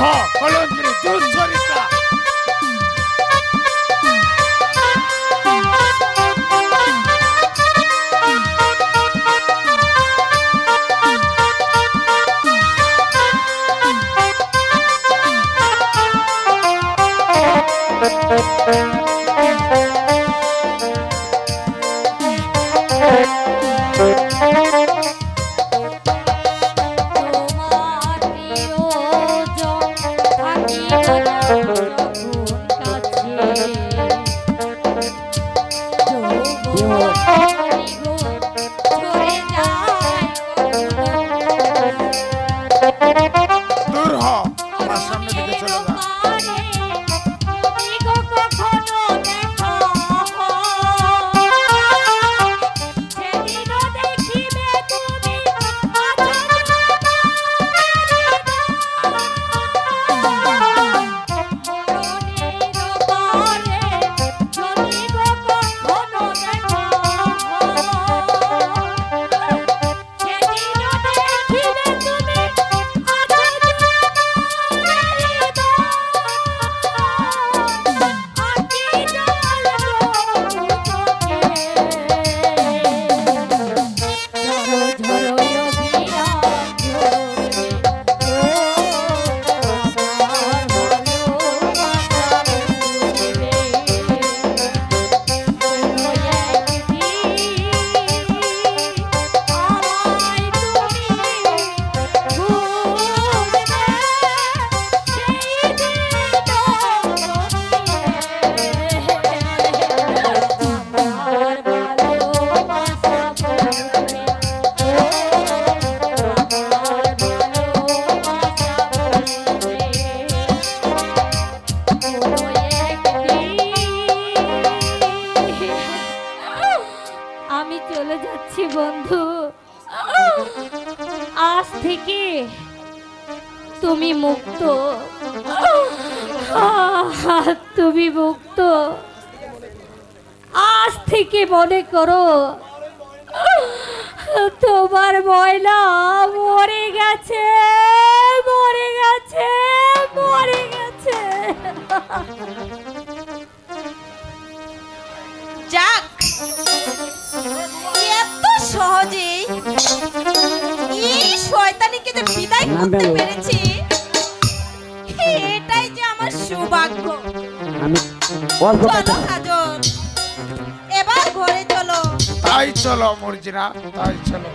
সকল চলে যা চলে যাচ্ছি, বন্ধু। আজ থেকে তুমি মুক্ত। তুমি মুক্ত। আজ থেকে মনে করো, তোমার ময়লা মরে গেছে মরে গেছে মরে গেছে। এই শয়তানিকে যে বিদায় করতে পেরেছি এটাই যে আমার সৌভাগ্য। চলো এবার ঘরে চলো। তাই চলো মর্জিনা তাই চলো।